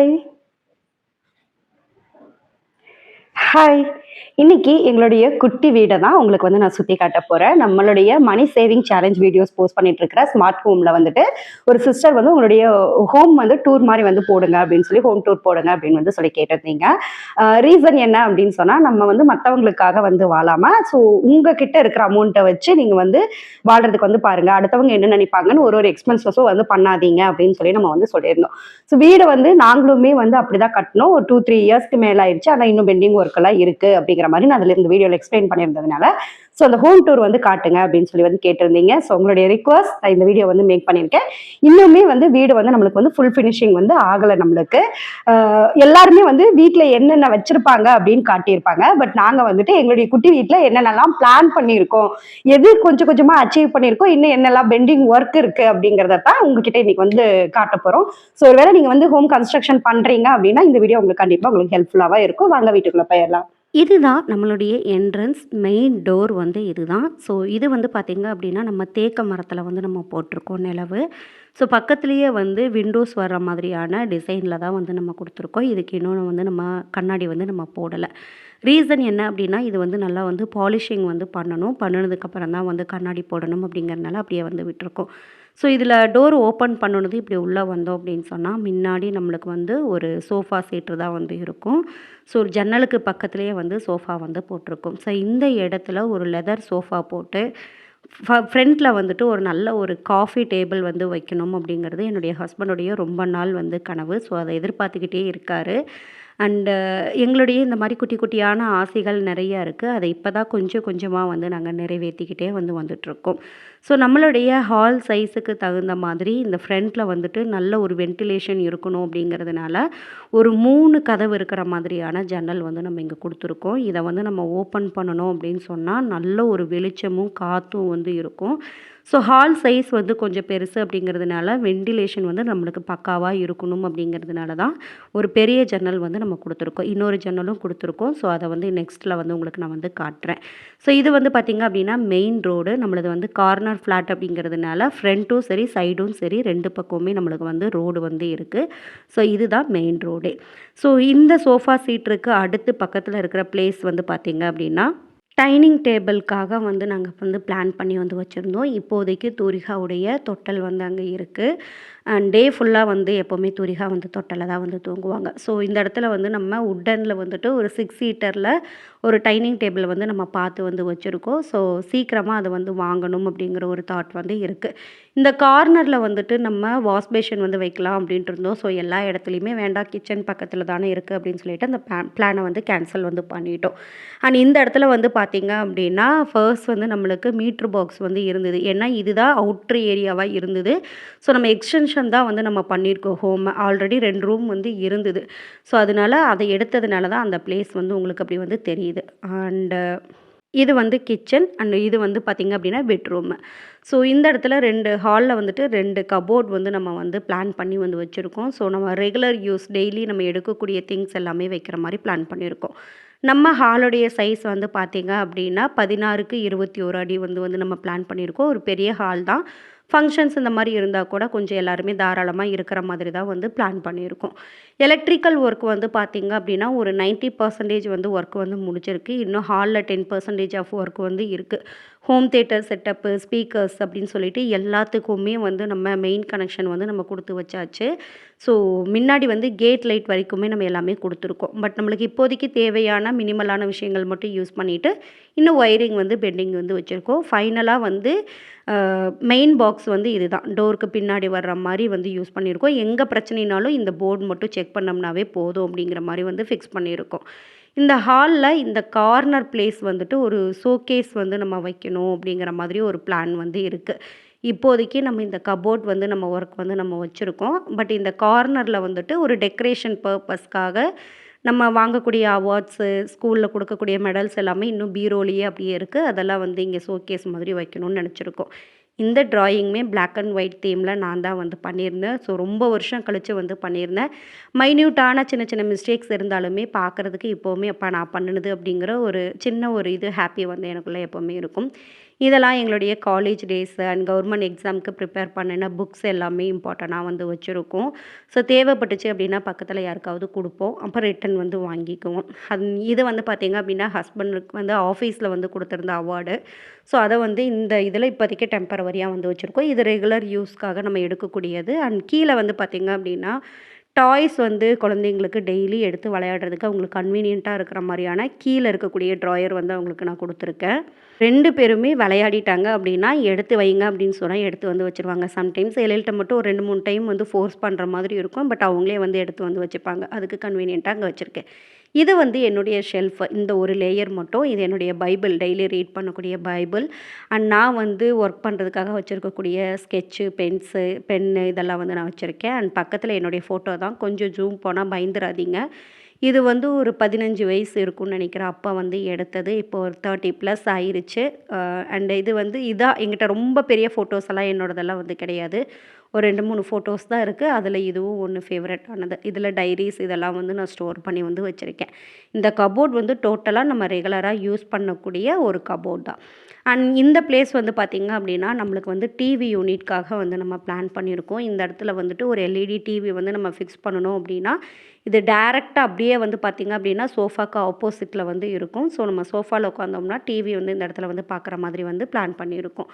Hi. Hi. இன்னைக்கு எங்களுடைய குட்டி வீடை தான் உங்களுக்கு வந்து நான் சுற்றி காட்ட போகிறேன் நம்மளுடைய money saving challenge videos post பண்ணிட்டு இருக்கிற ஸ்மார்ட் ஹோமில் வந்துட்டு ஒரு சிஸ்டர் வந்து உங்களுடைய ஹோம் வந்து டூர் மாதிரி வந்து போடுங்க அப்படின்னு சொல்லி ஹோம் டூர் போடுங்க அப்படின்னு வந்து சொல்லி கேட்டிருந்தீங்க. ரீசன் என்ன அப்படின்னு சொன்னால் நம்ம வந்து மற்றவங்களுக்காக வந்து வாழாமல் ஸோ உங்ககிட்ட இருக்கிற அமௌண்ட்டை வச்சு நீங்கள் வந்து வாழ்கிறதுக்கு வந்து பாருங்கள் அடுத்தவங்க என்ன நினைப்பாங்கன்னு ஒரு ஒரு எக்ஸ்பென்சஸும் வந்து பண்ணாதீங்க அப்படின்னு சொல்லி நம்ம வந்து சொல்லியிருந்தோம். ஸோ வீடு வந்து நாங்களுமே வந்து அப்படி தான் கட்டணும் ஒரு டூ த்ரீ இயர்ஸ்க்கு மேலே ஆயிடுச்சு ஆனால் இன்னும் பெண்டிங் ஒர்க்கெல்லாம் இருக்குது அப்படிங்கிற மாதிரி நான் அதில் இந்த வீடியோவில் எக்ஸ்பிளைன் பண்ணியிருந்ததுனால ஸோ அந்த ஹோம் டூர் வந்து காட்டுங்க அப்படின்னு சொல்லி வந்து கேட்டிருந்தீங்க. ஸோ உங்களுடைய ரிக்வஸ்ட் நான் இந்த வீடியோ வந்து மேக் பண்ணியிருக்கேன். இன்னுமே வந்து வீடு வந்து நம்மளுக்கு வந்து ஃபுல் ஃபினிஷிங் வந்து ஆகலை நம்மளுக்கு. எல்லாருமே வந்து வீட்டில் என்னென்ன வச்சிருப்பாங்க அப்படின்னு காட்டியிருப்பாங்க. பட் நாங்கள் வந்துட்டு எங்களுடைய குட்டி வீட்டில் என்னென்னலாம் பிளான் பண்ணியிருக்கோம் எது கொஞ்சம் கொஞ்சமாக அச்சீவ் பண்ணியிருக்கோம் இன்னும் என்னெல்லாம் பெண்டிங் ஒர்க் இருக்கு அப்படிங்கிறத தான் உங்ககிட்ட இன்னைக்கு வந்து காட்ட போகிறோம் ஸோ ஒருவேளை நீங்கள் வந்து ஹோம் கன்ஸ்ட்ரக்ஷன் பண்ணுறீங்க அப்படின்னா இந்த வீடியோ உங்களுக்கு கண்டிப்பாக உங்களுக்கு ஹெல்ப்ஃபுல்லாக இருக்கும். வாங்க வீட்டுக்குள்ளே போயிடலாம். இதுதான் நம்மளுடைய என்ட்ரன்ஸ் மெயின் டோர் வந்து இதுதான். ஸோ இது வந்து பார்த்திங்க அப்படின்னா நம்ம தேக்க மரத்தில் வந்து நம்ம போட்டிருக்கோம் நிலவு. ஸோ பக்கத்துலேயே வந்து விண்டோஸ் வர்ற மாதிரியான டிசைனில் தான் வந்து நம்ம கொடுத்துருக்கோம். இதுக்கு இன்னொன்று வந்து நம்ம கண்ணாடி வந்து நம்ம போடலை. ரீசன் என்ன அப்படின்னா இது வந்து நல்லா வந்து பாலிஷிங் வந்து பண்ணணும். பண்ணினதுக்கப்புறம் தான் வந்து கண்ணாடி போடணும் அப்படிங்கிறதுனால அப்படியே வந்து விட்டுருக்கோம். ஸோ இதில் டோர் ஓப்பன் பண்ணணுது இப்படி உள்ளே வந்தோம் அப்படின்னு சொன்னால் முன்னாடி நம்மளுக்கு வந்து ஒரு சோஃபா சீட்டு தான் வந்து இருக்கும். ஸோ ஜன்னலுக்கு பக்கத்துலேயே வந்து சோஃபா வந்து போட்டிருக்கும். ஸோ இந்த இடத்துல ஒரு லெதர் சோஃபா போட்டு ஃப்ரண்ட்டில் வந்துட்டு ஒரு நல்ல ஒரு காஃபி டேபிள் வந்து வைக்கணும் அப்படிங்கிறது என்னுடைய ஹஸ்பண்டுடைய ரொம்ப நாள் வந்து கனவு. ஸோ அதை எதிர்பார்த்துக்கிட்டே இருக்கார். அண்டு uh, எங்களுடைய இந்த மாதிரி குட்டி குட்டியான ஆசைகள் நிறையா இருக்குது அதை இப்போ தான் கொஞ்சம் கொஞ்சமாக வந்து நாங்கள் நிறைவேற்றிக்கிட்டே வந்து வந்துட்ருக்கோம். ஸோ நம்மளுடைய ஹால் சைஸுக்கு தகுந்த மாதிரி இந்த ஃப்ரண்ட்டில் வந்துட்டு நல்ல ஒரு வென்டிலேஷன் இருக்கணும் அப்படிங்கிறதுனால ஒரு மூணு கதவு இருக்கிற மாதிரியான ஜன்னல் வந்து நம்ம இங்கே கொடுத்துருக்கோம். இதை வந்து நம்ம ஓப்பன் பண்ணணும் அப்படின்னு சொன்னால் நல்ல ஒரு வெளிச்சமும் காற்றும் வந்து இருக்கும். ஸோ ஹால் சைஸ் வந்து கொஞ்சம் பெருசு அப்படிங்கிறதுனால வென்டிலேஷன் வந்து நம்மளுக்கு பக்காவாக இருக்கணும் அப்படிங்கிறதுனால தான் ஒரு பெரிய ஜன்னல் வந்து நம்ம கொடுத்துருக்கோம். இன்னொரு ஜன்னலும் கொடுத்துருக்கோம். ஸோ அதை வந்து நெக்ஸ்ட்டில் வந்து உங்களுக்கு நான் வந்து காட்டுறேன். ஸோ இது வந்து பார்த்திங்க அப்படின்னா மெயின் ரோடு நம்மளது வந்து கார்னர் ஃப்ளாட் அப்படிங்கிறதுனால ஃப்ரண்ட்டும் சரி சைடும் சரி ரெண்டு பக்கமுமே நம்மளுக்கு வந்து ரோடு வந்து இருக்குது ஸோ இதுதான் மெயின் ரோடே ஸோ இந்த சோஃபா சீட்டுக்கு அடுத்து பக்கத்தில் இருக்கிற பிளேஸ் வந்து பார்த்திங்க அப்படின்னா டைனிங் டேபிளுக்காக வந்து நாங்கள் வந்து பிளான் பண்ணி வந்து வச்சுருந்தோம். இப்போதைக்கு தூரிகாவுடைய தொட்டல் வந்து அங்கே இருக்குது டே ஃபுல்லாக வந்து எப்போவுமே துரிகா வந்து தொட்டில் தான் வந்து தூங்குவாங்க. ஸோ இந்த இடத்துல வந்து நம்ம உட்டனில் வந்துட்டு ஒரு சிக்ஸ் சீட்டரில் ஒரு டைனிங் டேபிள் வந்து நம்ம பார்த்து வந்து வச்சுருக்கோம். ஸோ சீக்கிரமாக அதை வந்து வாங்கணும் அப்படிங்கிற ஒரு தாட் வந்து இருக்குது இந்த கார்னரில் வந்துட்டு நம்ம வாஷ் பேஷன் வந்து வைக்கலாம் அப்படின்ட்டு இருந்தோம். ஸோ எல்லா இடத்துலையுமே வேண்டாம் கிச்சன் பக்கத்தில் தானே இருக்குது அப்படின்னு சொல்லிட்டு அந்த பிளானை வந்து கேன்சல் வந்து பண்ணிட்டோம். அண்ட் இந்த இடத்துல வந்து பார்த்திங்க அப்படின்னா ஃபர்ஸ்ட் வந்து நம்மளுக்கு மீட்ரு பாக்ஸ் வந்து இருந்தது. ஏன்னா இதுதான் அவுட்ரு ஏரியாவாக இருந்தது. ஸோ நம்ம எக்ஸ்டென்ஷன் தான் வந்து நம்ம பண்ணியிருக்கோம். ஹோம் ஆல்ரெடி ரெண்டு ரூம் வந்து இருந்தது. ஸோ அதனால் அதை எடுத்ததுனால தான் அந்த பிளேஸ் வந்து உங்களுக்கு அப்படி வந்து தெரியுது. அண்டு இது வந்து கிச்சன் அண்ட் இது வந்து பார்த்திங்க அப்படின்னா பெட்ரூமு ஸோ இந்த இடத்துல ரெண்டு ஹாலில் வந்துட்டு ரெண்டு கபோர்ட் வந்து நம்ம வந்து பிளான் பண்ணி வந்து வச்சுருக்கோம். ஸோ நம்ம ரெகுலர் யூஸ் டெய்லி நம்ம எடுக்கக்கூடிய திங்ஸ் எல்லாமே வைக்கிற மாதிரி பிளான் பண்ணியிருக்கோம். நம்ம ஹாலுடைய சைஸ் வந்து பார்த்திங்க அப்படின்னா பதினாறுக்கு இருபத்தி ஒரு அடி வந்து வந்து நம்ம பிளான் பண்ணியிருக்கோம். ஒரு பெரிய ஹால் தான். ஃபங்க்ஷன்ஸ் இந்த மாதிரி இருந்தால் கூட கொஞ்சம் எல்லாருமே தாராளமாக இருக்கிற மாதிரி தான் வந்து பிளான் பண்ணியிருக்கோம். எலக்ட்ரிக்கல் ஒர்க் வந்து பார்த்திங்க அப்படின்னா ஒரு நைன்ட்டி பர்சன்டேஜ் வந்து ஒர்க் வந்து முடிச்சிருக்கு இன்னும் ஹாலில் டென் பர்சன்டேஜ் ஆஃப் ஒர்க் வந்து இருக்குது ஹோம் தேட்டர் செட்டப்பு ஸ்பீக்கர்ஸ் அப்படின்னு சொல்லிட்டு எல்லாத்துக்குமே வந்து நம்ம மெயின் கனெக்ஷன் வந்து நம்ம கொடுத்து வச்சாச்சு. ஸோ முன்னாடி வந்து கேட் லைட் வரைக்குமே நம்ம எல்லாமே கொடுத்துருக்கோம். பட் நம்மளுக்கு இப்போதைக்கு தேவையான மினிமலான விஷயங்கள் மட்டும் யூஸ் பண்ணிவிட்டு இன்னும் ஒயரிங் வந்து பெண்டிங் வந்து வச்சுருக்கோம். ஃபைனலாக வந்து மெயின் பாக்ஸ் வந்து இதுதான். டோருக்கு பின்னாடி வர்ற மாதிரி வந்து யூஸ் பண்ணியிருக்கோம் எங்கே பிரச்சனைனாலும் இந்த போர்டு மட்டும் செக் பண்ணோம்னாவே போதும் அப்படிங்கிற மாதிரி வந்து ஃபிக்ஸ் பண்ணியிருக்கோம். இந்த ஹாலில் இந்த கார்னர் பிளேஸ் வந்துட்டு ஒரு ஷோகேஸ் வந்து நம்ம வைக்கணும் அப்படிங்கிற மாதிரி ஒரு பிளான் வந்து இருக்குது இப்போதைக்கு நம்ம இந்த கபோர்ட் வந்து நம்ம ஒர்க் வந்து நம்ம வச்சுருக்கோம். பட் இந்த கார்னரில் வந்துட்டு ஒரு டெக்கரேஷன் பர்பஸ்க்காக நம்ம வாங்கக்கூடிய அவார்ட்ஸு ஸ்கூலில் கொடுக்கக்கூடிய மெடல்ஸ் எல்லாமே இன்னும் பீரோலேயே அப்படியே இருக்குது அதெல்லாம் வந்து இங்கே ஷோகேஸ் மாதிரி வைக்கணும்னு நினச்சிருக்கோம். இந்த ட்ராயிங்குமே பிளாக் அண்ட் ஒயிட் தீமில் நான் தான் வந்து பண்ணியிருந்தேன். ஸோ ரொம்ப வருஷம் கழித்து வந்து பண்ணியிருந்தேன். மைன்யூட்டான சின்ன சின்ன மிஸ்டேக்ஸ் இருந்தாலுமே பார்க்குறதுக்கு இப்போவுமே அப்போ நான் பண்ணினது அப்படிங்கிற ஒரு சின்ன ஒரு இது ஹாப்பி வந்து எனக்குள்ளே எப்போவுமே இருக்கும். இதெல்லாம் எங்களுடைய காலேஜ் டேஸ் அண்ட் கவர்மெண்ட் எக்ஸாமுக்கு ப்ரிப்பேர் பண்ணின புக்ஸ் எல்லாமே இம்பார்ட்டண்ட்டாக வந்து வச்சுருக்கோம். ஸோ தேவைப்பட்டுச்சு அப்படின்னா பக்கத்தில் யாருக்காவது கொடுப்போம். அப்புறம் ரிட்டன் வந்து வாங்கிக்குவோம். அந் இது வந்து பார்த்திங்க அப்படின்னா ஹஸ்பண்டுக்கு வந்து ஆஃபீஸில் வந்து கொடுத்துருந்த அவார்டு ஸோ அதை வந்து இந்த இதில் இப்போதைக்கு டெம்பரவரியாக வந்து வச்சுருக்கோம். இது ரெகுலர் யூஸ்க்காக நம்ம எடுக்கக்கூடியது. அண்ட் கீழே வந்து பார்த்திங்க அப்படின்னா டாய்ஸ் வந்து குழந்தைங்களுக்கு டெய்லி எடுத்து விளையாடுறதுக்கு அவங்களுக்கு கன்வீனியண்ட்டாக இருக்கிற மாதிரியான கீழே இருக்கக்கூடிய ட்ராயர் வந்து அவங்களுக்கு நான் கொடுத்துருக்கேன். ரெண்டு பேருமே விளையாடிட்டாங்க அப்படின்னா எடுத்து வைங்க அப்படின்னு சொன்னால் எடுத்து வந்து வச்சுருவாங்க. சம்டைம்ஸ் இலையில்ட்ட மட்டும் ஒரு ரெண்டு மூணு டைம் வந்து ஃபோர்ஸ் பண்ணுற மாதிரி இருக்கும். பட் அவங்களே வந்து எடுத்து வந்து வச்சுப்பாங்க. அதுக்கு கன்வீனியண்ட்டாக அங்கே வச்சுருக்கேன். இது வந்து என்னுடைய ஷெல்ஃப் இந்த ஒரு லேயர் மட்டும். இது என்னுடைய பைபிள் டெய்லி ரீட் பண்ணக்கூடிய பைபிள் அண்ட் நான் வந்து ஒர்க் பண்ணுறதுக்காக வச்சுருக்கக்கூடிய ஸ்கெட்சு பென்ஸு பென்னு இதெல்லாம் வந்து நான் வச்சுருக்கேன். அண்ட் பக்கத்தில் என்னுடைய ஃபோட்டோ தான். கொஞ்சம் ஜூம் போனால் பயந்துடாதீங்க இது வந்து ஒரு பதினஞ்சு வயசு இருக்கும்னு நினைக்கிறேன். அப்போ வந்து எடுத்தது. இப்போ ஒரு தேர்ட்டி ப்ளஸ் ஆயிருச்சு. அண்ட் இது வந்து இதாக எங்கிட்ட ரொம்ப பெரிய ஃபோட்டோஸ் எல்லாம் என்னோடதெல்லாம் வந்து கிடையாது. ஒரு ரெண்டு மூணு ஃபோட்டோஸ் தான் இருக்குது அதில் இதுவும் ஒன்று ஃபேவரட் ஆனது. இதில் டைரிஸ் இதெல்லாம் வந்து நான் ஸ்டோர் பண்ணி வந்து வச்சுருக்கேன். இந்த கபோர்ட் வந்து டோட்டலாக நம்ம ரெகுலராக யூஸ் பண்ணக்கூடிய ஒரு கபோர்ட் தான். அண்ட் இந்த பிளேஸ் வந்து பார்த்திங்க அப்படின்னா நம்மளுக்கு வந்து டிவி யூனிட்காக வந்து நம்ம பிளான் பண்ணியிருக்கோம். இந்த இடத்துல வந்துட்டு ஒரு எல்இடி டிவி வந்து நம்ம ஃபிக்ஸ் பண்ணணும் அப்படின்னா இது டேரெக்டாக அப்படியே வந்து பார்த்திங்க அப்படின்னா சோஃபாக்கு ஆப்போசிட்டில் வந்து இருக்கும். ஸோ நம்ம சோஃபாவில் உட்காந்தோம்னா டிவி வந்து இந்த இடத்துல வந்து பார்க்குற மாதிரி வந்து பிளான் பண்ணியிருக்கோம்.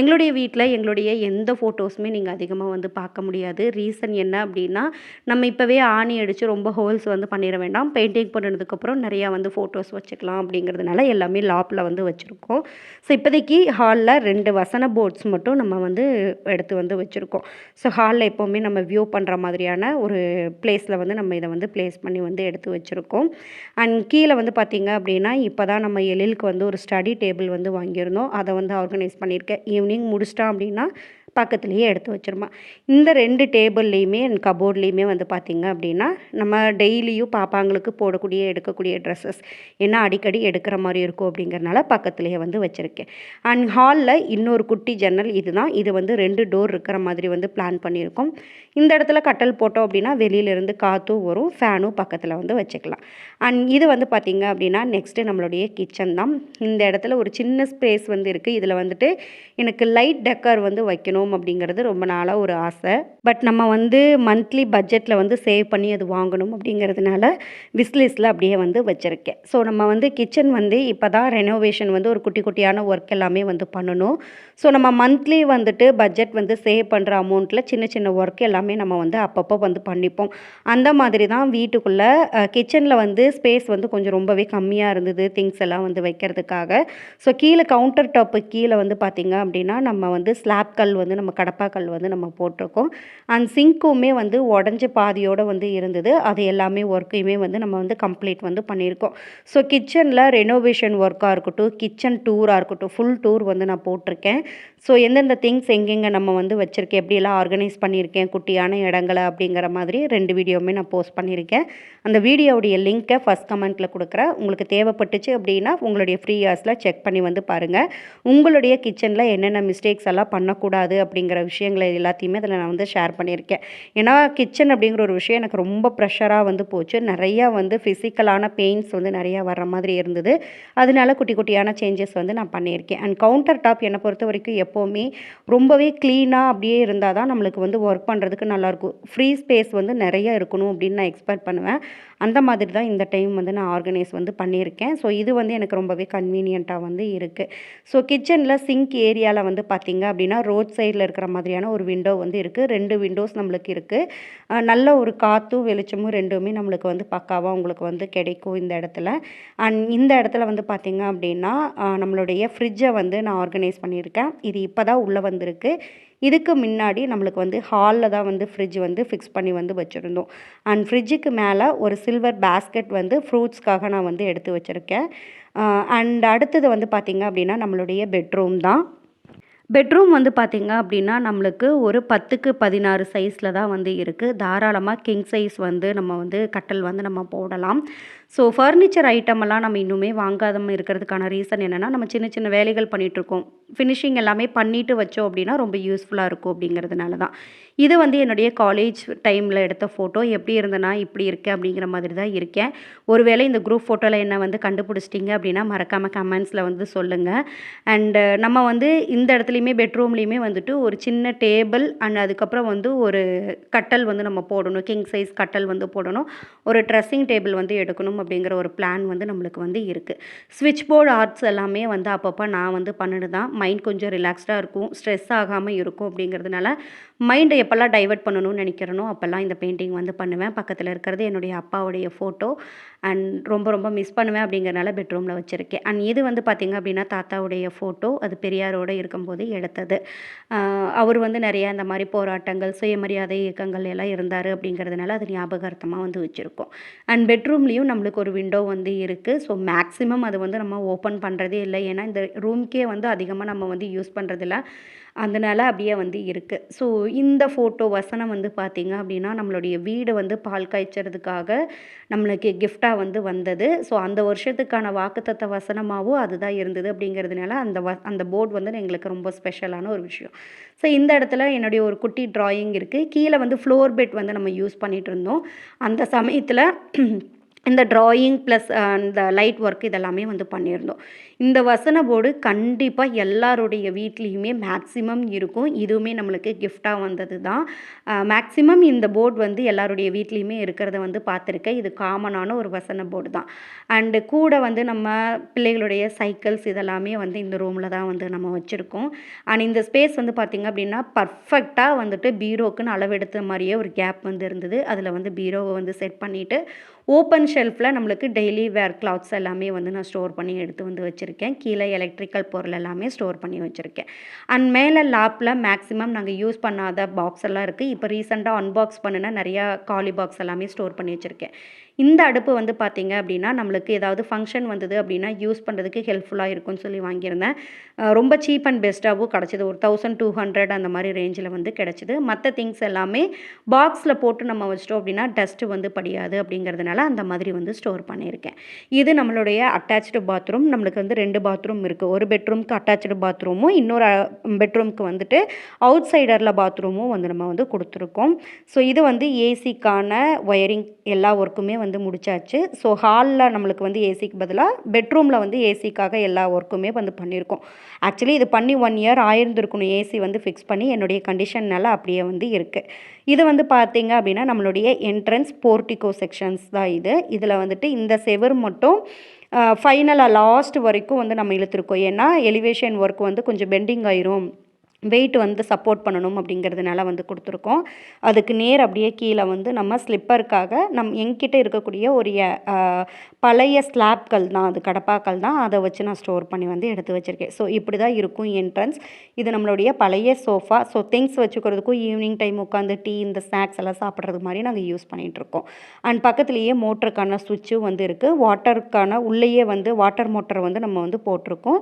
எங்களுடைய வீட்டில் எங்களுடைய எந்த ஃபோட்டோஸுமே நீங்கள் அதிகமாக வந்து பார்க்க முடியாது. ரீசன் என்ன அப்படின்னா நம்ம இப்போவே ஆணி அடித்து ரொம்ப ஹோல்ஸ் வந்து பண்ணிட வேண்டாம். பெயிண்டிங் பண்ணதுக்கப்புறம் நிறையா வந்து ஃபோட்டோஸ் வச்சுக்கலாம் அப்படிங்கிறதுனால எல்லாமே லாப்பில் வந்து வச்சுருக்கோம். ஸோ இப்போதைக்கு ஹாலில் ரெண்டு வசன போர்ட்ஸ் மட்டும் நம்ம வந்து எடுத்து வந்து வச்சுருக்கோம். ஸோ ஹாலில் எப்போவுமே நம்ம வியூ பண்ணுற மாதிரியான ஒரு பிளேஸில் வந்து நம்ம இதை வந்து ப்ளேஸ் பண்ணி வந்து எடுத்து வச்சுருக்கோம். அண்ட் கீழே வந்து பார்த்திங்க அப்படின்னா இப்போ தான் நம்ம எழிலுக்கு வந்து ஒரு ஸ்டடி டேபிள் வந்து வாங்கியிருந்தோம். அதை வந்து ஆர்கனைஸ் பண்ணியிருக்கேன் ஈவினிங் முடிச்சிட்டோம் அப்படின்னா பக்கத்துலேயே எடுத்து வச்சிருமா. இந்த ரெண்டு டேபிள்லேயுமே அண்ட் கபோர்ட்லேயுமே வந்து பார்த்திங்க அப்படின்னா நம்ம டெய்லியும் பாப்பாங்களுக்கு போடக்கூடிய எடுக்கக்கூடிய ட்ரெஸ்ஸஸ் ஏன்னா அடிக்கடி எடுக்கிற மாதிரி இருக்கும் அப்படிங்கிறனால பக்கத்துலேயே வந்து வச்சுருக்கேன். அண்ட் ஹாலில் இன்னொரு குட்டி ஜன்னல் இதுதான். இது வந்து ரெண்டு டோர் இருக்கிற மாதிரி வந்து பிளான் பண்ணியிருக்கோம். இந்த இடத்துல கட்டல் போட்டோம் அப்படின்னா வெளியிலேருந்து காற்றும் வரும் ஃபேனும் பக்கத்தில் வந்து வச்சுக்கலாம். அண்ட் இது வந்து பார்த்திங்க அப்படின்னா நெக்ஸ்ட்டு நம்மளுடைய கிச்சன் தான். இந்த இடத்துல ஒரு சின்ன ஸ்பேஸ் வந்து இருக்குது இதில் வந்துட்டு எனக்கு லைட் டெக்கர் வந்து வைக்கணும் அப்படிங்கிறது ரொம்ப நாளாக ஒரு ஆசை. பட் நம்ம வந்து மந்த்லி பட்ஜெட்டில் வந்து சேவ் பண்ணி அது வாங்கணும் அப்படிங்கிறதுனால விஸ்லிஸில் அப்படியே வந்து வச்சுருக்கேன். ஸோ நம்ம வந்து கிச்சன் வந்து இப்போ தான் ரெனோவேஷன் வந்து ஒரு குட்டி குட்டியான ஒர்க் எல்லாமே வந்து பண்ணணும். ஸோ நம்ம மந்த்லி வந்துட்டு பட்ஜெட் வந்து சேவ் பண்ணுற அமௌண்ட்டில் சின்ன சின்ன ஒர்க் எல்லாமே எல்லாமே நம்ம வந்து அப்பப்போ வந்து பண்ணிப்போம். அந்த மாதிரி தான் வீட்டுக்குள்ளே கிச்சனில் வந்து ஸ்பேஸ் வந்து கொஞ்சம் ரொம்பவே கம்மியாக இருந்தது திங்ஸ் எல்லாம் வந்து வைக்கிறதுக்காக. ஸோ கீழே கவுண்டர் டாப்பு கீழே வந்து பார்த்திங்க அப்படின்னா நம்ம வந்து ஸ்லாப் கல் வந்து நம்ம கடப்பா கல் வந்து நம்ம போட்டிருக்கோம். அண்ட் சிங்க்குமே வந்து உடஞ்ச பாதியோடு வந்து இருந்தது. அது எல்லாமே ஒர்க்கையுமே வந்து நம்ம வந்து கம்ப்ளீட் வந்து பண்ணியிருக்கோம். ஸோ கிச்சனில் ரெனோவேஷன் ஒர்க்காக இருக்கட்டும் கிச்சன் டூராக இருக்கட்டும் ஃபுல் டூர் வந்து நான் போட்டிருக்கேன். ஸோ எந்தெந்த திங்ஸ் எங்கெங்கே நம்ம வந்து வச்சுருக்கேன் எப்படியெல்லாம் ஆர்கனைஸ் பண்ணியிருக்கேன் குட்டியான இடங்களை அப்படிங்கிற மாதிரி ரெண்டு வீடியோவுமே நான் போஸ்ட் பண்ணியிருக்கேன். அந்த வீடியோவுடைய லிங்க்கை ஃபஸ்ட் கமெண்ட்டில் கொடுக்குறேன். உங்களுக்கு தேவைப்பட்டுச்சு அப்படின்னா உங்களுடைய ஃப்ரீ ஹார்ஸில் செக் பண்ணி வந்து பாருங்கள் உங்களுடைய கிச்சனில் என்னென்ன மிஸ்டேக்ஸ் எல்லாம் பண்ணக்கூடாது அப்படிங்கிற விஷயங்களை எல்லாத்தையுமே அதில் நான் வந்து ஷேர் பண்ணியிருக்கேன். ஏன்னா கிச்சன் அப்படிங்கிற ஒரு விஷயம் எனக்கு ரொம்ப ப்ரெஷராக வந்து போச்சு. நிறையா வந்து ஃபிசிக்கலான பெயின்ஸ் வந்து நிறையா வர்ற மாதிரி இருந்தது. அதனால குட்டி குட்டியான சேஞ்சஸ் வந்து நான் பண்ணியிருக்கேன். அண்ட் கவுண்டர் டாப் என்னை பொறுத்த வரைக்கும் எப்போவுமே ரொம்பவே க்ளீனாக அப்படியே இருந்தால் தான் நம்மளுக்கு வந்து ஒர்க் பண்ணுறதுக்கு நல்லாயிருக்கும். ஃப்ரீ ஸ்பேஸ் வந்து நிறைய இருக்கணும் அப்படின்னு நான் எக்ஸ்பெக்ட் பண்ணுவேன். அந்த மாதிரி தான் இந்த டைம் வந்து நான் ஆர்கனைஸ் வந்து பண்ணியிருக்கேன். ஸோ இது வந்து எனக்கு ரொம்பவே கன்வீனியண்ட்டாக வந்து இருக்குது ஸோ கிச்சனில் சிங்க் ஏரியாவில் வந்து பார்த்திங்க அப்படின்னா ரோட் சைடில் இருக்கிற மாதிரியான ஒரு விண்டோ வந்து இருக்குது ரெண்டு விண்டோஸ் நம்மளுக்கு இருக்குது நல்ல ஒரு காற்றும் வெளிச்சமும் ரெண்டுமே நம்மளுக்கு வந்து பக்காவாக உங்களுக்கு வந்து கிடைக்கும் இந்த இடத்துல. அண்ட் இந்த இடத்துல வந்து பார்த்திங்க அப்படின்னா நம்மளுடைய ஃப்ரிட்ஜை வந்து நான் ஆர்கனைஸ் பண்ணியிருக்கேன். இது இப்போ தான் உள்ளே வந்திருக்கு. இதுக்கு முன்னாடி நம்மளுக்கு வந்து ஹாலில் தான் வந்து ஃப்ரிட்ஜ் வந்து ஃபிக்ஸ் பண்ணி வந்து வச்சுருந்தோம். அண்ட் ஃப்ரிட்ஜுக்கு மேலே ஒரு சில்வர் பேஸ்கெட் வந்து ஃப்ரூட்ஸ்க்காக நான் வந்து எடுத்து வச்சுருக்கேன். அண்ட் அடுத்தது வந்து பார்த்திங்க அப்படின்னா நம்மளுடைய பெட்ரூம் தான். பெட்ரூம் வந்து பார்த்திங்க அப்படின்னா நம்மளுக்கு ஒரு பத்துக்கு பதினாறு சைஸில் தான் வந்து இருக்குது தாராளமாக கிங் சைஸ் வந்து நம்ம வந்து கட்டல் வந்து நம்ம போடலாம். ஸோ ஃபர்னிச்சர் ஐட்டமெல்லாம் நம்ம இன்னுமே வாங்காதம இருக்கிறதுக்கான ரீசன் என்னென்னா நம்ம சின்ன சின்ன வேலைகள் பண்ணிகிட்ருக்கோம் ஃபினிஷிங் எல்லாமே பண்ணிட்டு வச்சோம் அப்படின்னா ரொம்ப யூஸ்ஃபுல்லாக இருக்கும் அப்படிங்கிறதுனால தான். இது வந்து என்னுடைய காலேஜ் டைமில் எடுத்த ஃபோட்டோ எப்படி இருந்தேன்னா இப்படி இருக்கேன் அப்படிங்கிற மாதிரி தான் இருக்கேன். ஒருவேளை இந்த குரூப் ஃபோட்டோவில் என்ன வந்து கண்டுபிடிச்சிட்டிங்க அப்படின்னா மறக்காமல் கமெண்ட்ஸில் வந்து சொல்லுங்கள் அண்டு நம்ம வந்து இந்த இடத்துலையுமே பெட்ரூம்லேயுமே வந்துட்டு ஒரு சின்ன டேபிள் அண்ட் அதுக்கப்புறம் வந்து ஒரு கட்டல் வந்து நம்ம போடணும். கிங் சைஸ் கட்டல் வந்து போடணும். ஒரு ட்ரெஸ்ஸிங் டேபிள் வந்து எடுக்கணும். அப்படிங்கிற ஒரு பிளான் வந்து நம்மளுக்கு வந்து இருக்குது ஸ்விட்ச் போர்டு ஆர்ட்ஸ் எல்லாமே வந்து அப்பப்போ நான் வந்து பண்ணிட்டு தான் மைண்ட் கொஞ்சம் ரிலாக்ஸ்டாக இருக்கும் ஸ்ட்ரெஸ் ஆகாமல் இருக்கும் அப்படிங்கிறதுனால மைண்டை எப்போல்லாம் டைவர்ட் பண்ணணும்னு நினைக்கிறனோ அப்போல்லாம் இந்த பெயிண்டிங் வந்து பண்ணுவேன். பக்கத்தில் இருக்கிறது என்னுடைய அப்பாவுடைய ஃபோட்டோ அண்ட் ரொம்ப ரொம்ப மிஸ் பண்ணுவேன் அப்படிங்கிறனால பெட்ரூமில் வச்சுருக்கேன். அண்ட் இது வந்து பார்த்திங்க அப்படின்னா தாத்தாவுடைய ஃபோட்டோ அது பெரியாரோடு இருக்கும்போது எடுத்தது. அவர் வந்து நிறையா இந்த மாதிரி போராட்டங்கள் சுயமரியாதை இயக்கங்கள் எல்லாம் இருந்தார் அப்படிங்கிறதுனால அது ஞாபகார்த்தமாக வந்து வச்சுருக்கோம். அண்ட் பெட்ரூம்லேயும் நம்மளுக்கு ஒரு விண்டோ வந்து இருக்குது ஸோ மேக்ஸிமம் அது வந்து நம்ம ஓப்பன் பண்ணுறதே இல்லை. ஏன்னா இந்த ரூம்க்கே வந்து அதிகமாக நம்ம வந்து யூஸ் பண்ணுறதில்ல அதனால அப்படியே வந்து இருக்குது ஸோ இந்த ஃபோட்டோ வசனம் வந்து பார்த்திங்க அப்படின்னா நம்மளுடைய வீடு வந்து பால் காய்ச்சறதுக்காக நம்மளுக்கு கிஃப்டாக வந்து வந்தது. ஸோ அந்த வருஷத்துக்கான வாக்குத்தத்த வசனமாகவும் அதுதான் இருந்தது அப்படிங்கிறதுனால அந்த வ அந்த போர்டு வந்து எங்களுக்கு ரொம்ப ஸ்பெஷலான ஒரு விஷயம். ஸோ இந்த இடத்துல என்னுடைய ஒரு குட்டி ட்ராயிங் இருக்குது கீழே வந்து ஃப்ளோர் பெட் வந்து நம்ம யூஸ் பண்ணிகிட்டு இருந்தோம். அந்த சமயத்தில் இந்த ட்ராயிங் ப்ளஸ் இந்த லைட் ஒர்க் இதெல்லாமே வந்து பண்ணியிருந்தோம். இந்த வசன போர்டு கண்டிப்பாக எல்லாருடைய வீட்லேயுமே மேக்ஸிமம் இருக்கும். இதுவுமே நம்மளுக்கு கிஃப்டாக வந்தது தான். மேக்ஸிமம் இந்த போர்டு வந்து எல்லாருடைய வீட்லேயுமே இருக்கிறத வந்து பார்த்துருக்கேன். இது காமனான ஒரு வசன போர்டு தான். அண்டு கூட வந்து நம்ம பிள்ளைகளுடைய சைக்கிள்ஸ் இதெல்லாமே வந்து இந்த ரூமில் தான் வந்து நம்ம வச்சுருக்கோம். அண்ட் இந்த ஸ்பேஸ் வந்து பார்த்திங்க அப்படின்னா பர்ஃபெக்டாக வந்துட்டு பீரோக்குன்னு அளவெடுத்த மாதிரியே ஒரு கேப் வந்து இருந்தது. அதில் வந்து பீரோவை வந்து செட் பண்ணிவிட்டு ஓப்பன் ஷெல்ஃபில் நம்மளுக்கு டெய்லி வேர் கிளாத்ஸ் எல்லாமே வந்து நான் ஸ்டோர் பண்ணி எடுத்து வந்து வச்சுருக்கேன். கீழே எலக்ட்ரிக்கல் பொருள் எல்லாமே ஸ்டோர் பண்ணி வச்சுருக்கேன். அண்ட் மேலே லாப்பில் மேக்ஸிமம் நாங்கள் யூஸ் பண்ணாத பாக்ஸ் எல்லாம் இருக்குது இப்போ ரீசெண்டாக அன்பாக்ஸ் பண்ணினா நிறையா காலி பாக்ஸ் எல்லாமே ஸ்டோர் பண்ணி வச்சுருக்கேன். இந்த அடுப்பு வந்து பார்த்திங்க அப்படின்னா நம்மளுக்கு ஏதாவது ஃபங்க்ஷன் வந்தது அப்படின்னா யூஸ் பண்ணுறதுக்கு ஹெல்ப்ஃபுல்லாக இருக்கும்னு சொல்லி வாங்கியிருந்தேன். ரொம்ப சீப் அண்ட் பெஸ்ட்டாகவும் கிடச்சிது. ஒரு தௌசண்ட் டூ ஹண்ட்ரட் அந்த மாதிரி ரேஞ்சில் வந்து கிடச்சிது. மற்ற திங்ஸ் எல்லாமே பாக்ஸில் போட்டு நம்ம வச்சிட்டோம் அப்படின்னா டஸ்ட்டு வந்து படியாது அப்படிங்கிறதுனால அந்த மாதிரி வந்து ஸ்டோர் பண்ணியிருக்கேன். இது நம்மளுடைய அட்டாச்சு பாத்ரூம் நம்மளுக்கு வந்து ரெண்டு பாத்ரூம் இருக்குது ஒரு பெட்ரூம்க்கு அட்டாச்சு பாத்ரூமும் இன்னொரு பெட்ரூம்க்கு வந்துட்டு அவுட் சைடரில் பாத்ரூமும் வந்து நம்ம வந்து கொடுத்துருக்கோம். ஸோ இது வந்து ஏசிக்கான ஒயரிங் எல்லா ஒர்க்குமே வந்து வந்து முடிச்சாச்சு. ஸோ ஹாலில் நம்மளுக்கு வந்து ஏசிக்கு பதிலாக பெட்ரூமில் வந்து ஏசிக்காக எல்லா ஒர்க்குமே வந்து பண்ணியிருக்கோம் ஆக்சுவலி இது பண்ணி ஒன் இயர் ஆயிருந்திருக்கணும் ஏசி வந்து ஃபிக்ஸ் பண்ணி என்னுடைய கண்டிஷன்னால் அப்படியே வந்து இருக்குது இது வந்து பார்த்தீங்க அப்படின்னா நம்மளுடைய என்ட்ரன்ஸ் போர்ட்டிகோ செக்ஷன்ஸ் தான் இது. இதில் வந்துட்டு இந்த செவர் மட்டும் ஃபைனலாக லாஸ்ட் வரைக்கும் வந்து நம்ம இழுத்துருக்கோம். ஏன்னா எலிவேஷன் ஒர்க் வந்து கொஞ்சம் பெண்டிங் ஆயிரும். வெயிட் வந்து சப்போர்ட் பண்ணணும் அப்படிங்கிறதுனால வந்து கொடுத்துருக்கோம். அதுக்கு நேர் அப்படியே கீழே வந்து நம்ம ஸ்லிப்பருக்காக நம் என்கிட்ட இருக்கக்கூடிய ஒரு பழைய ஸ்லாப்கள் தான் அது கடப்பாக்கள் தான் அதை வச்சு நான் ஸ்டோர் பண்ணி வந்து எடுத்து வச்சுருக்கேன். ஸோ இப்படி தான் இருக்கும் என்ட்ரன்ஸ் இது நம்மளுடைய பழைய சோஃபா ஸோ திங்ஸ் வச்சுக்கிறதுக்கும் ஈவினிங் டைம் உட்காந்து டீ இந்த ஸ்நாக்ஸ் எல்லாம் சாப்பிட்றது மாதிரி நாங்கள் யூஸ் பண்ணிகிட்ருக்கோம் அண்ட் பக்கத்துலேயே மோட்டருக்கான சுவிட்சும் வந்து இருக்குது வாட்டருக்கான உள்ளேயே வந்து வாட்டர் மோட்டர் வந்து நம்ம வந்து போட்டிருக்கோம்.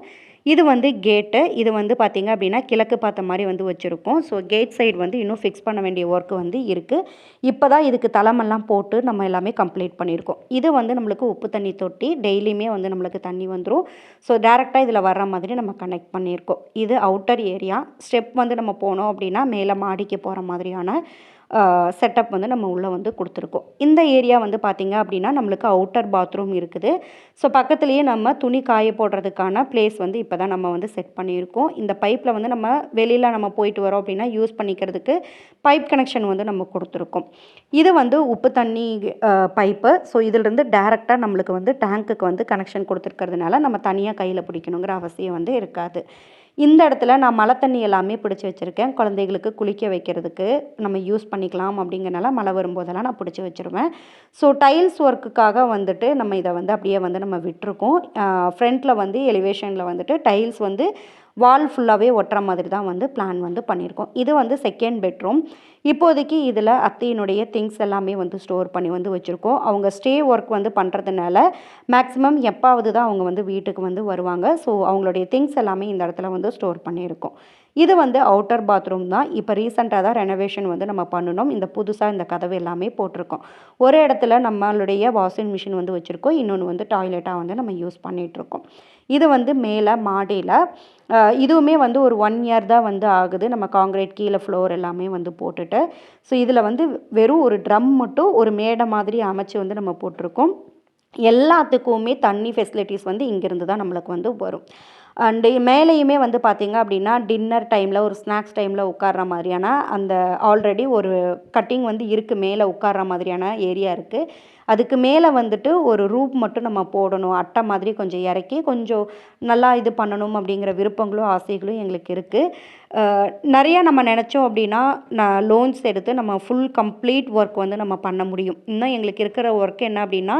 இது வந்து கேட்டு இது வந்து பார்த்திங்க அப்படின்னா கிழக்கு பார்த்த மாதிரி வந்து வச்சுருக்கோம். ஸோ கேட் சைடு வந்து இன்னும் ஃபிக்ஸ் பண்ண வேண்டிய ஒர்க் வந்து இருக்குது இப்போ தான் இதுக்கு தளமெல்லாம் போட்டு நம்ம எல்லாமே கம்ப்ளீட் பண்ணியிருக்கோம். இது வந்து நம்மளுக்கு உப்பு தண்ணி தொட்டி டெய்லியுமே வந்து நம்மளுக்கு தண்ணி வந்துடும் ஸோ டேரெக்டாக இதில் வர்ற மாதிரி நம்ம கனெக்ட் பண்ணியிருக்கோம். இது அவுட்டர் ஏரியா ஸ்டெப் வந்து நம்ம போனோம் அப்படின்னா மேலே மாடிக்கு போகிற மாதிரியான செட்டப் வந்து நம்ம உள்ளே வந்து கொடுத்துருக்கோம். இந்த ஏரியா வந்து பார்த்திங்க அப்படின்னா நம்மளுக்கு அவுட்டர் பாத்ரூம் இருக்குது. ஸோ பக்கத்துலேயே நம்ம துணி காய போடுறதுக்கான பிளேஸ் வந்து இப்போ தான் நம்ம வந்து செட் பண்ணியிருக்கோம். இந்த பைப்பில் வந்து நம்ம வெளியில் நம்ம போயிட்டு வரோம் அப்படின்னா யூஸ் பண்ணிக்கிறதுக்கு பைப் கனெக்ஷன் வந்து நம்ம கொடுத்துருக்கோம். இது வந்து உப்பு தண்ணி பைப்பு ஸோ இதிலிருந்து டேரெக்டாக நம்மளுக்கு வந்து டேங்க்குக்கு வந்து கனெக்ஷன் கொடுத்துருக்கிறதுனால நம்ம தனியாக கையில் பிடிக்கணுங்கிற அவசியம் வந்து இருக்காது. இந்த இடத்துல நான் மழை தண்ணி எல்லாமே பிடிச்சி வச்சுருக்கேன். குழந்தைகளுக்கு குளிக்க வைக்கிறதுக்கு நம்ம யூஸ் பண்ணிக்கலாம் அப்படிங்கிறனால மழை வரும்போதெல்லாம் நான் பிடிச்சி வச்சுருவேன். ஸோ டைல்ஸ் ஒர்க்குக்காக வந்துட்டு நம்ம இதை வந்து அப்படியே வந்து நம்ம விட்டுருக்கோம். ஃப்ரண்ட்டில் வந்து எலிவேஷனில் வந்துட்டு டைல்ஸ் வந்து வால் ஃபுல்லாகவே ஒட்டுற மாதிரி தான் வந்து பிளான் வந்து பண்ணியிருக்கோம். இது வந்து செகண்ட் பெட்ரூம் இப்போதைக்கு இதில் அத்தையினுடைய திங்ஸ் எல்லாமே வந்து ஸ்டோர் பண்ணி வந்து வச்சுருக்கோம். அவங்க ஸ்டே ஒர்க் வந்து பண்ணுறதுனால மேக்ஸிமம் எப்பாவது தான் அவங்க வந்து வீட்டுக்கு வந்து வருவாங்க. ஸோ அவங்களுடைய திங்ஸ் எல்லாமே இந்த இடத்துல வந்து ஸ்டோர் பண்ணியிருக்கோம். இது வந்து அவுட்டர் பாத்ரூம் தான். இப்போ ரீசெண்டாக தான் ரெனோவேஷன் வந்து நம்ம பண்ணணும் இந்த புதுசாக இந்த கதவு எல்லாமே போட்டிருக்கோம். ஒரு இடத்துல நம்மளுடைய வாஷிங் மிஷின் வந்து வச்சுருக்கோம். இன்னொன்று வந்து டாய்லெட்டாக வந்து நம்ம யூஸ் பண்ணிகிட்ருக்கோம் இது வந்து மேலே மாடியில் இதுவுமே வந்து ஒரு ஒன் இயர் தான் வந்து ஆகுது. நம்ம காங்கிரீட் கீழே ஃப்ளோர் எல்லாமே வந்து போட்டுட்டு. ஸோ இதில் வந்து வெறும் ஒரு ட்ரம் மட்டும் ஒரு மேடை மாதிரி அமைச்சு வந்து நம்ம போட்டிருக்கோம். எல்லாத்துக்குமே தண்ணி ஃபெசிலிட்டிஸ் வந்து இங்கேருந்து தான் நம்மளுக்கு வந்து வரும். அண்டு மேலேயுமே வந்து பார்த்திங்க அப்படின்னா டின்னர் டைமில் ஒரு ஸ்நாக்ஸ் டைமில் உட்கார்ற மாதிரியான அந்த ஆல்ரெடி ஒரு கட்டிங் வந்து இருக்குது மேலே உட்கார்ற மாதிரியான ஏரியா இருக்குது அதுக்கு மேலே வந்துட்டு ஒரு ரூப் மட்டும் நம்ம போடணும். அட்டை மாதிரி கொஞ்சம் இறக்கி கொஞ்சம் நல்லா இது பண்ணணும் அப்படிங்கிற விருப்பங்களும் ஆசைகளும் எங்களுக்கு இருக்குது நிறையா நம்ம நினச்சோம் அப்படின்னா நான் லோன்ஸ் எடுத்து நம்ம ஃபுல் கம்ப்ளீட் ஒர்க் வந்து நம்ம பண்ண முடியும். இன்னும் எங்களுக்கு இருக்கிற ஒர்க் என்ன அப்படின்னா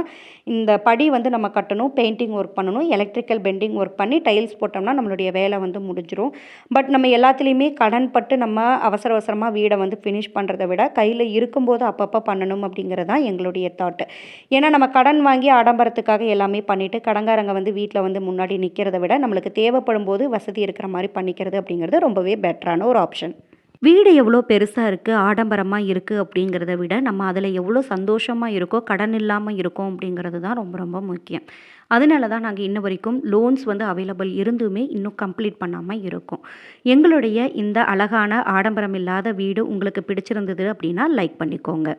இந்த படி வந்து நம்ம கட்டணும் பெயிண்டிங் ஒர்க் பண்ணணும் எலக்ட்ரிக்கல் பெண்டிங் ஒர்க் பண்ணி டைல்ஸ் போட்டோம்னா நம்மளுடைய வேலை வந்து முடிஞ்சிடும் பட் நம்ம எல்லாத்துலேயுமே கடன் பட்டு நம்ம அவசர அவசரமாக வீடை வந்து ஃபினிஷ் பண்ணுறத விட கையில் இருக்கும்போது அப்பப்போ பண்ணணும் அப்படிங்கிறது தான் எங்களுடைய தாட்டு ஏன்னா நம்ம கடன் வாங்கி ஆடம்பரத்துக்காக எல்லாமே பண்ணிவிட்டு கடங்காரங்க வந்து வீட்டில் வந்து முன்னாடி நிற்கிறத விட நம்மளுக்கு தேவைப்படும் போது வசதி இருக்கிற மாதிரி பண்ணிக்கிறது அப்படிங்கிறது ரொம்பவே பெட்டரான ஒரு ஆப்ஷன். வீடு எவ்வளோ பெருசாக இருக்குது ஆடம்பரமாக இருக்குது அப்படிங்கிறத விட நம்ம அதில் எவ்வளோ சந்தோஷமாக இருக்கோ கடன் இல்லாமல் இருக்கோம் அப்படிங்கிறது தான் ரொம்ப ரொம்ப முக்கியம். அதனால தான் நாங்கள் இன்ன வரைக்கும் லோன்ஸ் வந்து அவைலபிள் இருந்துமே இன்னும் கம்ப்ளீட் பண்ணாமல் இருக்கோம். எங்களுடைய இந்த அழகான ஆடம்பரம் இல்லாத வீடு உங்களுக்கு பிடிச்சிருந்தது அப்படின்னா லைக் பண்ணிக்கோங்க.